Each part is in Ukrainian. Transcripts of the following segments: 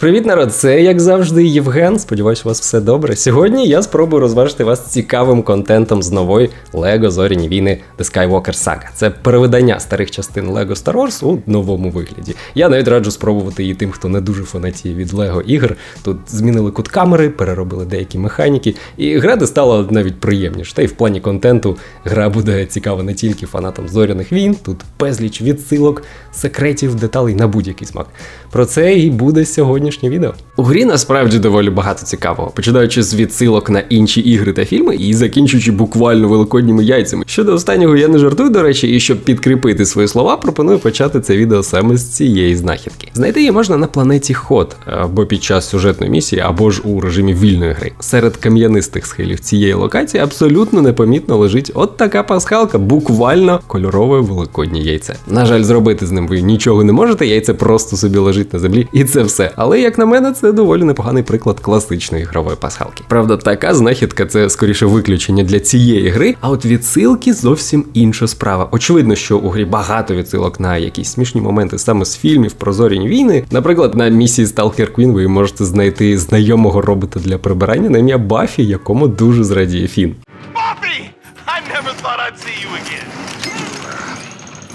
Привіт, народ! Це як завжди Євген. Сподіваюсь, у вас все добре. Сьогодні я спробую розважити вас цікавим контентом з нової Lego Зоряні війни The Skywalker Saga. Це перевидання старих частин Lego Star Wars у новому вигляді. Я навіть раджу спробувати її тим, хто не дуже фанатіє від Lego ігор. Тут змінили кут камери, переробили деякі механіки, і грати стало навіть приємніше. Та й в плані контенту гра буде цікава не тільки фанатам зоряних війн, тут безліч відсилок, секретів, деталей на будь-який смак. Про це і буде сьогоднішнє відео. У грі насправді доволі багато цікавого, починаючи з відсилок на інші ігри та фільми і закінчуючи буквально великодніми яйцями. Щодо останнього я не жартую, до речі, і щоб підкріпити свої слова, пропоную почати це відео саме з цієї знахідки. Знайти її можна на планеті Ход або під час сюжетної місії, або ж у режимі вільної гри. Серед кам'янистих схилів цієї локації абсолютно непомітно лежить от така пасхалка, буквально кольорове великоднє яйце. На жаль, зробити з ним ви нічого не можете, яйце просто собі лежить на землі, і це все. Але як на мене, це доволі непоганий приклад класичної ігрової пасхалки. Правда, така знахідка це скоріше виключення для цієї гри, а от відсилки зовсім інша справа. Очевидно, що у грі багато відсилок на якісь смішні моменти саме з фільмів про зоряні війни. Наприклад, на місії Stalker Queen ви можете знайти знайомого робота для прибирання на ім'я Бафі, якому дуже зрадіє Фін. Buffy! I never thought I'd see you again.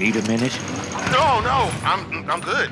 Need a minute? No, no, I'm I'm good.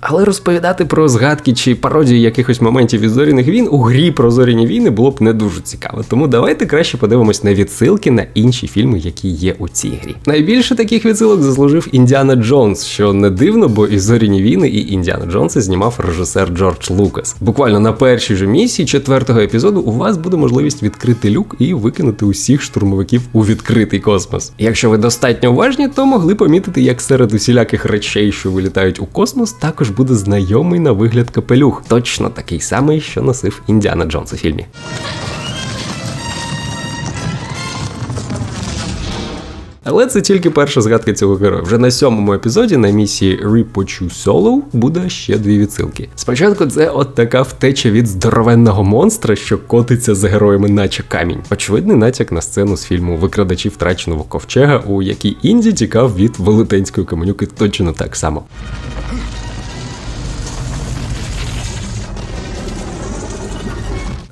Але розповідати про згадки чи пародії якихось моментів від зоряних війн у грі про зоряні війни було б не дуже цікаво. Тому давайте краще подивимось на відсилки на інші фільми, які є у цій грі. Найбільше таких відсилок заслужив Індіана Джонс, що не дивно, бо і зоряні війни, і Індіана Джонса знімав режисер Джордж Лукас. Буквально на першій же місії четвертого епізоду у вас буде можливість відкрити люк і викинути усіх штурмовиків у відкритий космос. Якщо ви достатньо уважні, то могли помітити, як серед усіляких речей, що вилітають у космос, також буде знайомий на вигляд капелюх, точно такий самий, що носив Індіана Джонс у фільмі. Але це тільки перша згадка цього героя. Вже на сьомому епізоді на місії Rippochu Solo буде ще дві відсилки. Спочатку це от така втеча від здоровенного монстра, що котиться за героями, наче камінь. Очевидний натяк на сцену з фільму Викрадачі втраченого ковчега, у якій Інді тікав від велетенської каменюки точно так само.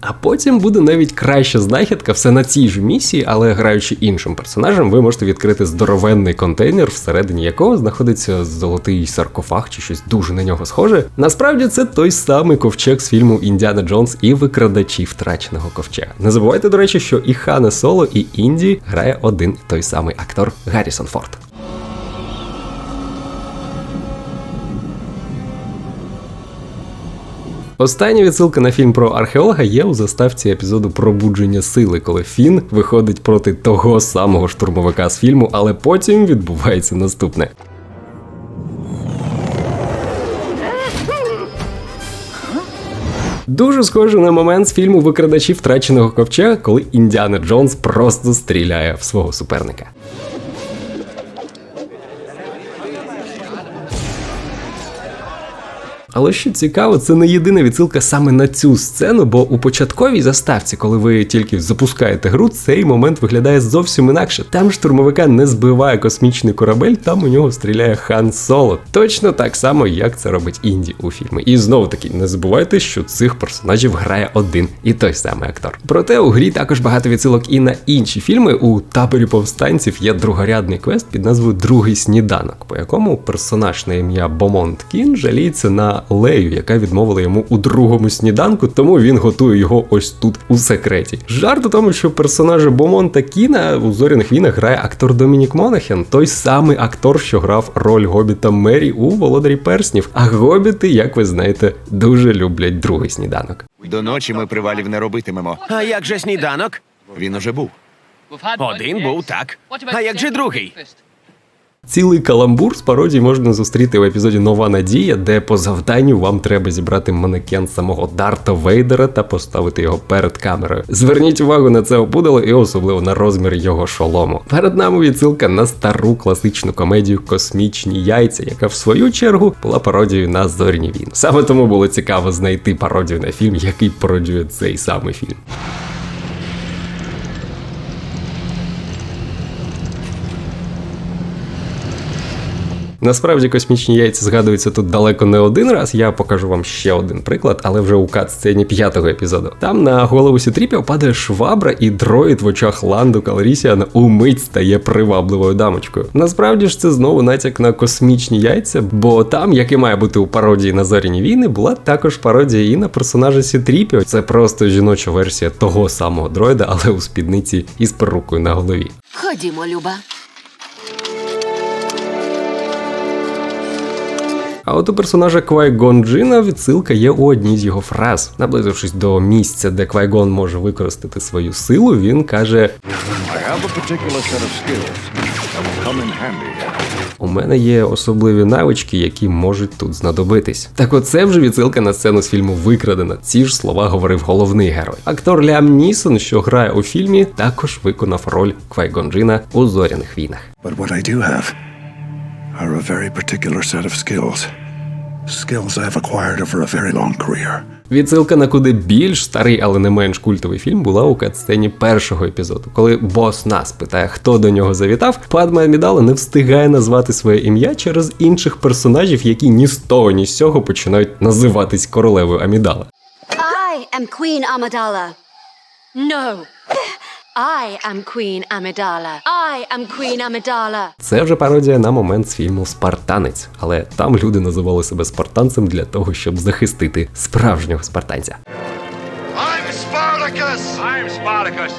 А потім буде навіть краща знахідка все на цій ж місії, але граючи іншим персонажем, ви можете відкрити здоровенний контейнер, всередині якого знаходиться золотий саркофаг чи щось дуже на нього схоже. Насправді це той самий ковчег з фільму Індіана Джонс і викрадачі втраченого ковчега. Не забувайте, до речі, що і Хане Соло, і Інді грає один той самий актор Гаррісон Форд. Остання відсилка на фільм про археолога є у заставці епізоду Пробудження сили, коли Фін виходить проти того самого штурмовика з фільму, але потім відбувається наступне. Дуже схоже на момент з фільму Викрадачі втраченого ковчега, коли Індіана Джонс просто стріляє в свого суперника. Але що цікаво, це не єдина відсилка саме на цю сцену, бо у початковій заставці, коли ви тільки запускаєте гру, цей момент виглядає зовсім інакше. Там штурмовика не збиває космічний корабель, там у нього стріляє Хан Соло. Точно так само, як це робить Інді у фільмі. І знову таки, не забувайте, що цих персонажів грає один і той самий актор. Проте у грі також багато відсилок і на інші фільми. У таборі повстанців є другорядний квест під назвою Другий сніданок, по якому персонаж на ім'я Бомонт Кін жаліється на Лею, яка відмовила йому у другому сніданку, тому він готує його ось тут у секреті. Жарт у тому, що персонажа Бомонта Кіна у зоряних війнах грає актор Домінік Монахен, той самий актор, що грав роль гобіта Мері у Володарі Перснів. А гобіти, як ви знаєте, дуже люблять другий сніданок. До ночі ми привалів не робитимемо. А як же сніданок? Він уже був. Один був так. А як же другий? Цілий каламбур з пародій можна зустріти в епізоді Нова Надія, де по завданню вам треба зібрати манекен самого Дарта Вейдера та поставити його перед камерою. Зверніть увагу на це опудало і особливо на розмір його шолому. Перед нами відсилка на стару класичну комедію Космічні яйця, яка в свою чергу була пародією на зоряні війни. Саме тому було цікаво знайти пародію на фільм, який пародіює цей самий фільм. Насправді космічні яйця згадуються тут далеко не один раз. Я покажу вам ще один приклад, але вже у кат-сцені п'ятого епізоду. Там на голову Сітріпів падає швабра, і дроїд в очах Ланду Калрісіана умить стає привабливою дамочкою. Насправді ж це знову натяк на космічні яйця, бо там, як і має бути у пародії на зоряні війни, була також пародія і на персонажа Сітріпів. Це просто жіноча версія того самого дроїда, але у спідниці із перукою на голові. Ходімо, Люба. А от у персонажа Квайгон Джина відсилка є у одній з його фраз. Наблизившись до місця, де Квайгон може використати свою силу, він каже. У мене є особливі навички, які можуть тут знадобитись. Так оце вже відсилка на сцену з фільму Викрадена. Ці ж слова говорив головний герой. Актор Лям Нісон, що грає у фільмі, також виконав роль Квайгон Джина у зоряних війнах. But what I do have are a very particular set of skills. Skills I've acquired over a very long career. Відсилка на куди більш старий, але не менш культовий фільм була у катсцені першого епізоду. Коли бос нас питає, хто до нього завітав, Падме Амідала не встигає назвати своє ім'я через інших персонажів, які ні з того, ні з цього починають називатись королевою Амідала. I am Queen Amidala. No. I am Queen Amidala. I am Queen Amidala. Це вже пародія на момент з фільму Спартанець, але там люди називали себе спартанцем для того, щоб захистити справжнього спартанця. I'm Spartacus! I'm Spartacus!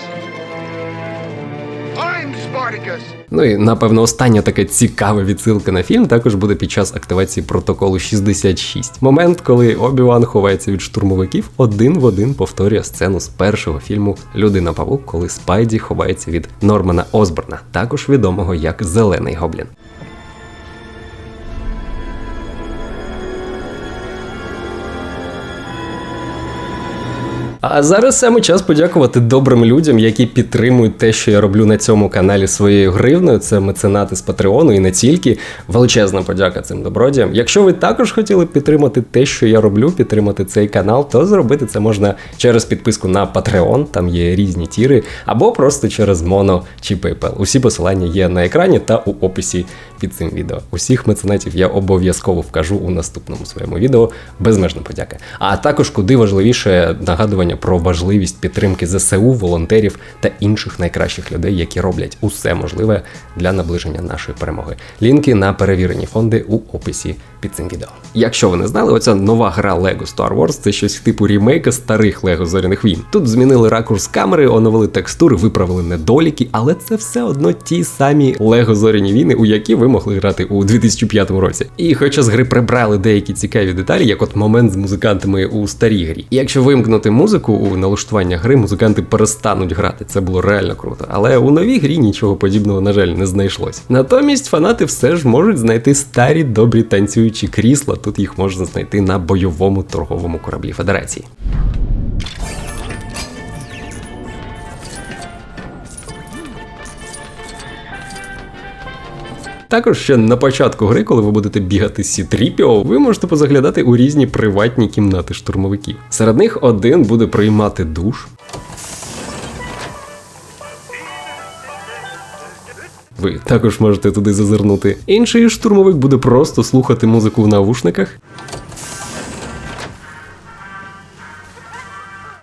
Ну і напевно остання така цікава відсилка на фільм також буде під час активації протоколу 66. Момент, коли Обі-Ван ховається від штурмовиків, один в один повторює сцену з першого фільму Людина Павук, коли Спайді ховається від Нормана Осборна, також відомого як Зелений Гоблін. А зараз саме час подякувати добрим людям, які підтримують те, що я роблю на цьому каналі своєю гривною. Це меценати з Патреону і не тільки. Величезна подяка цим добродіям. Якщо ви також хотіли підтримати те, що я роблю, підтримати цей канал, то зробити це можна через підписку на Patreon, там є різні тіри, або просто через Mono чи PayPal. Усі посилання є на екрані та у описі під цим відео. Усіх меценатів я обов'язково вкажу у наступному своєму відео. Безмежна подяка. А також куди важливіше нагадування про важливість підтримки ЗСУ, волонтерів та інших найкращих людей, які роблять усе можливе для наближення нашої перемоги. Лінки на перевірені фонди у описі під цим відео. Якщо ви не знали, оця нова гра Lego Star Wars це щось типу рімейка старих Lego зоряних війн. Тут змінили ракурс камери, оновили текстури, виправили недоліки, але це все одно ті самі Lego зоряні війни, у які ви могли грати у 2005 році. І хоча з гри прибрали деякі цікаві деталі, як от момент з музикантами у старій грі. І якщо вимкнути музику у налаштування гри, музиканти перестануть грати. Це було реально круто. Але у новій грі нічого подібного, на жаль, не знайшлось. Натомість фанати все ж можуть знайти старі добрі танцюючі крісла. Тут їх можна знайти на бойовому торговому кораблі Федерації. Також ще на початку гри, коли ви будете бігати Сітріпіо, ви можете позаглядати у різні приватні кімнати штурмовиків. Серед них один буде приймати душ. Ви також можете туди зазирнути. Інший штурмовик буде просто слухати музику в навушниках.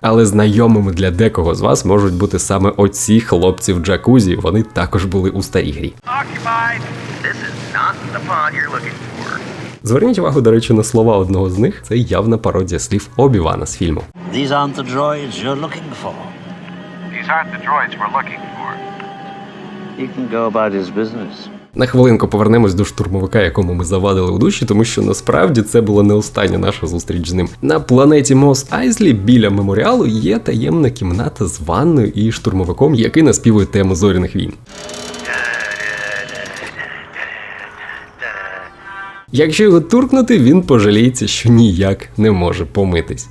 Але знайомими для декого з вас можуть бути саме оці хлопці в джакузі. Вони також були у старій грі. Occupied! This is not the pod you're looking for. Зверніть увагу, до речі, на слова одного з них. Це явна пародія слів Обівана з фільму. These aren't the droids you're looking for. These aren't the droids we're looking for. He can go about his business. На хвилинку повернемось до штурмовика, якому ми завадили у душі, тому що насправді це була не остання наша зустріч з ним. На планеті Мос Айзлі біля меморіалу є таємна кімната з ванною і штурмовиком, який наспівує тему зоряних війн. Якщо його туркнути, він пожаліється, що ніяк не може помитись.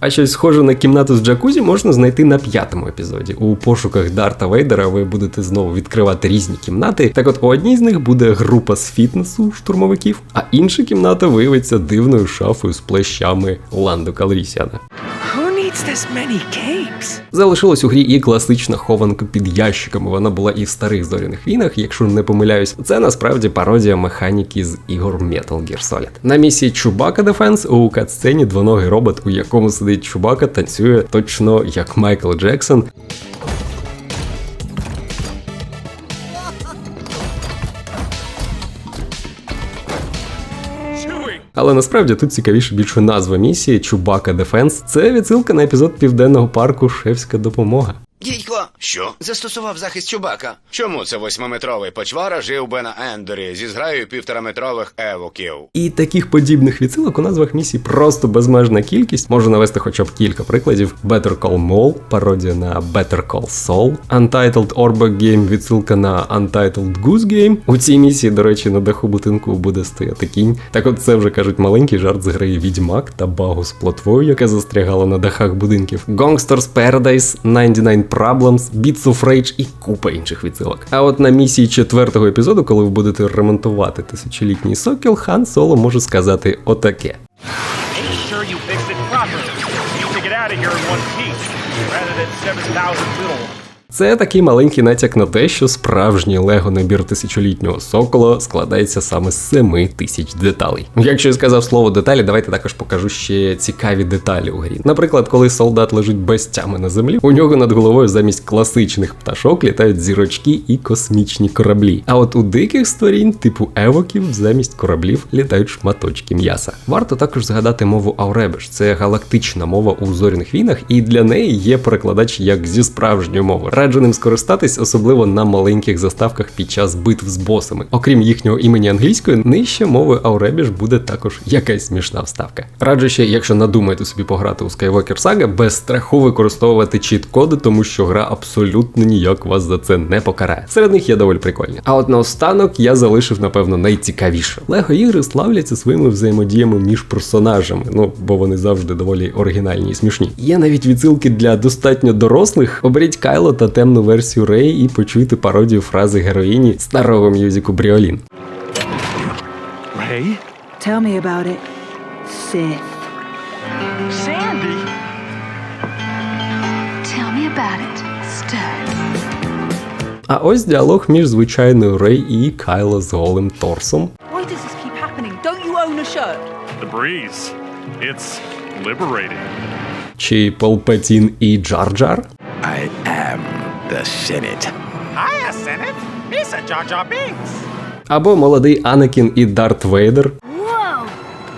А щось схоже на кімнату з джакузі можна знайти на п'ятому епізоді. У пошуках Дарта Вейдера ви будете знову відкривати різні кімнати. Так от у одній з них буде група з фітнесу штурмовиків, а інша кімната виявиться дивною шафою з плещами Ландо Калрісіана. Eats this many cakes? Залишилась у грі і класична хованка під ящиками. Вона була і в старих зоряних війнах, якщо не помиляюсь. Це насправді пародія механіки з ігор Metal Gear Solid. На місії Чубака Дефенс у катсцені двоногий робот, у якому сидить Чубака, танцює точно як Майкл Джексон. Але насправді тут цікавіше більше назва місії Чубака Дефенс. Це відсилка на епізод південного парку Шефська допомога. Дідько, що? Застосував захист Чубака. Чому це восьмиметровий почвара жив би на Ендорі зі зграєю півтораметрових евоків? І таких подібних відсилок у назвах місій просто безмежна кількість. Можу навести хоча б кілька прикладів: Better Call Maul, пародія на Better Call Saul, Untitled Orbak Game, відсилка на Untitled Goose Game. У цій місії, до речі, на даху будинку буде стояти кінь. Так от це вже кажуть маленький жарт з гри Відьмак та багу з плотвою, яка застрягала на дахах будинків. Gangsters Paradise, 99 Problems, Beats of Rage і купа інших відсилок. А от на місії четвертого епізоду, коли ви будете ремонтувати тисячолітній сокіл, Хан Соло може сказати отаке. Make sure you fix it properly. You need to get out of here in one piece, rather than 7,000 little ones. Це такий маленький натяк на те, що справжній лего набір тисячолітнього сокола складається саме з 7 тисяч деталей. Якщо я сказав слово деталі, давайте також покажу ще цікаві деталі у грі. Наприклад, коли солдат лежить без тями на землі, у нього над головою замість класичних пташок літають зірочки і космічні кораблі. А от у диких створінь, типу евоків, замість кораблів літають шматочки м'яса. Варто також згадати мову Ауребеш. Це галактична мова у зоряних війнах, і для неї є перекладач як зі справжньої мови. Раджу ним скористатись, особливо на маленьких заставках під час битв з босами. Окрім їхнього імені англійської, нижче мови Ауребіж буде також якась смішна вставка. Раджу ще, якщо надумаєте собі пограти у Skywalker Saga, без страху використовувати чіт-коди, тому що гра абсолютно ніяк вас за це не покарає. Серед них є доволі прикольні. А от наостанок я залишив, напевно, найцікавіше. Лего ігри славляться своїми взаємодіями між персонажами, ну бо вони завжди доволі оригінальні і смішні. Є навіть відсилки для достатньо дорослих. Оберіть Кайло та темну версію Рей і почуйте пародію фрази героїні старого мюзику Бріолін. Ray? Tell me about it, Sith. Sandy? Tell me about it, Stern. А ось діалог між звичайною Рей і Кайло з голим торсом. Why does this keep happening? Don't you own a shirt? The breeze. It's liberating. Чи Палпатін і Джар-Джар? I the Senate. Hiya, Senate. It's a Jar Jar Binks. Або молодий Анакін і Дарт Вейдер, Whoa!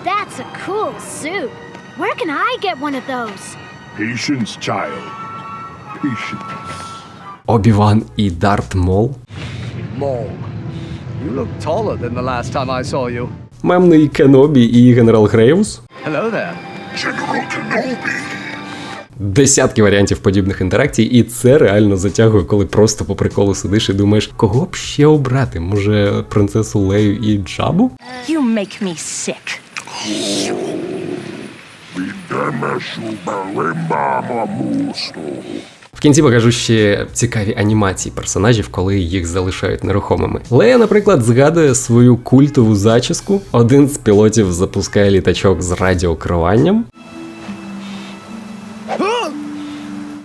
That's a cool suit. Where can I get one of those? Patience, child. Patience. Обіван і Дарт Мол, Maul. You look taller than the last time I saw you. мемний Кенобі і генерал Грейвус. Hello there. General Kenobi. Десятки варіантів подібних інтеракцій, і це реально затягує, коли просто по приколу сидиш і думаєш, кого б ще обрати? Може, принцесу Лею і Джабу? You make me sick. В кінці покажу ще цікаві анімації персонажів, коли їх залишають нерухомими. Лея, наприклад, згадує свою культову зачіску. Один з пілотів запускає літачок з радіокеруванням.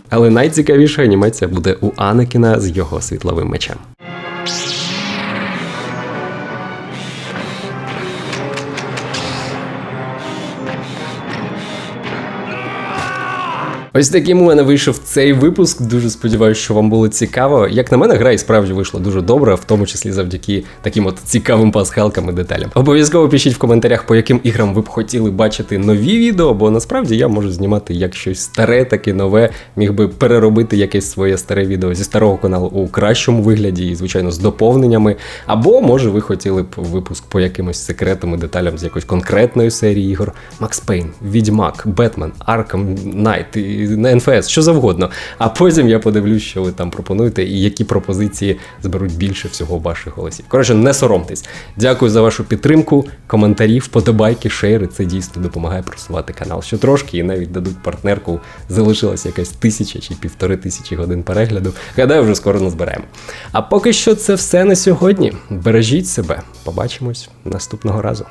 Але найцікавіша анімація буде у Анакіна з його світловим мечем. Ось таким у мене вийшов цей випуск. Дуже сподіваюся, що вам було цікаво. Як на мене, гра і справді вийшла дуже добре, в тому числі завдяки таким от цікавим пасхалкам і деталям. Обов'язково пишіть в коментарях, по яким іграм ви б хотіли бачити нові відео, бо насправді я можу знімати як щось старе, так і нове. Міг би переробити якесь своє старе відео зі старого каналу у кращому вигляді і, звичайно, з доповненнями. Або може ви хотіли б випуск по якимось секретам і деталям з якоїсь конкретної серії ігор. Макс Пейн, Відьмак, Бетмен, Аркам Найт і на НФС, що завгодно. А потім я подивлюсь, що ви там пропонуєте, і які пропозиції зберуть більше всього ваших голосів. Коротше, не соромтесь. Дякую за вашу підтримку, коментарі, вподобайки, шейри. Це дійсно допомагає просувати канал ще трошки, і навіть дадуть партнерку. Залишилася якась тисяча чи півтори тисячі годин перегляду. Гадаю, вже скоро назберемо. А поки що це все на сьогодні. Бережіть себе. Побачимось наступного разу.